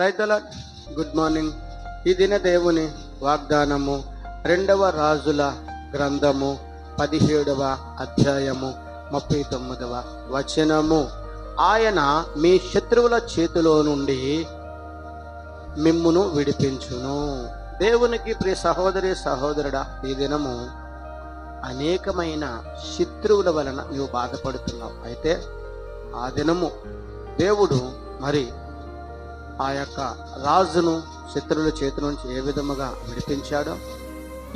రైతుల good morning ఈ దిన దేవుని వాగ్దానము రెండవ రాజుల గ్రంథము పదిహేడవ అధ్యాయము ముప్పై తొమ్మిదవ వచనము. ఆయన మీ శత్రువుల చేతిలో నుండి మిమ్మును విడిపించును. దేవునికి ప్రియ సహోదరి సహోదరుడా ఈ దినము అనేకమైన శత్రువుల వలన నువ్వు బాధపడుతున్నావు. అయితే ఆ దినము దేవుడు మరి ఆ యొక్క రాజును శత్రువుల చేతి నుంచి ఏ విధముగా విడిపించాడో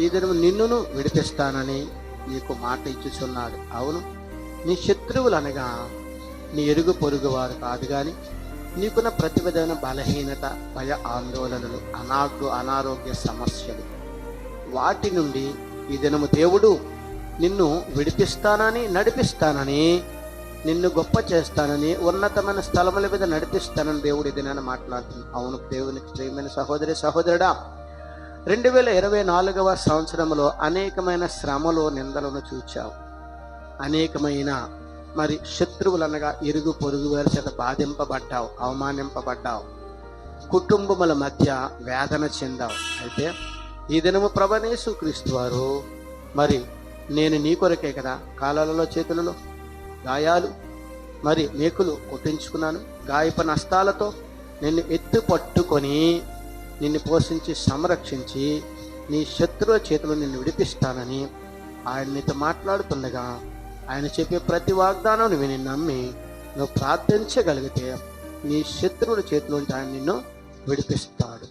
ఈ దినము నిన్నును విడిపిస్తానని నీకు మాట ఇచ్చుచున్నాడు. అవును నీ శత్రువులు అనగా నీ ఎరుగు పొరుగు వారు కాదు కానీ నీకున్న ప్రతి విధమైన బలహీనత భయ ఆందోళనలు అనాగ్గు అనారోగ్య సమస్యలు. వాటి నుండి ఈ దినము దేవుడు నిన్ను విడిపిస్తానని నడిపిస్తానని నిన్ను గొప్ప చేస్తానని ఉన్నతమైన స్థలముల మీద నడిపిస్తానని దేవుడు ఇదేనని మాట్లాడుతుంది మాట్లాడుతున్నాను అవును దేవునికి ప్రియమైన సహోదరి సహోదరుడా రెండు వేల ఇరవై నాలుగవ సంవత్సరంలో అనేకమైన శ్రమలు నిందలను చూచావు. అనేకమైన మరి శత్రువులనగా ఇరుగు పొరుగు వారి చేత బాధింపబడ్డావు అవమానింపబడ్డావు. కుటుంబముల మధ్య వేదన చెందావు. అయితే ఈ దినము ప్రభనేసు క్రీస్తు వారు మరి నేను నీ కొరకే కదా కాలాలలో చేతులలో? గాయాలు మరి మేకులు కొట్టించుకున్నాను. గాయప నష్టాలతో నిన్ను ఎత్తు పట్టుకొని నిన్ను పోషించి సంరక్షించి నీ శత్రువుల చేతిలో నిన్ను విడిపిస్తానని ఆయన నీతో మాట్లాడుతుండగా ఆయన చెప్పే ప్రతి వాగ్దానం విని నమ్మి నువ్వు ప్రార్థించగలిగితే నీ శత్రువుల చేతిలో ఆయన నిన్ను విడిపిస్తాడు.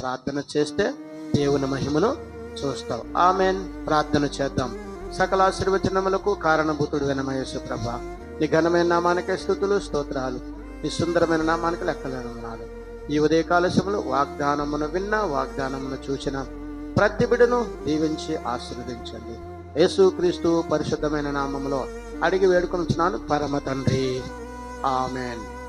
ప్రార్థన చేస్తే దేవుని మహిమను చూస్తావు. ఆమెన్. ప్రార్థన చేద్దాం. సకల ఆశీర్వచనములకు కారణభూతుడు వినమయేసు ప్రభ నీ ఘనమైన నామానికే స్థుతులు స్తోత్రాలు. నీ సుందరమైన నామానికి లెక్కలేనున్నాడు. ఈ ఉదయ కాలశములు వాగ్దానమును విన్న వాగ్దానమును చూసిన ప్రతి బిడను దీవించి ఆశీర్వదించండి. యేసుక్రీస్తు పరిశుద్ధమైన నామములో అడిగి వేడుకొనుచున్నాను పరమ తండ్రి. ఆమెన్.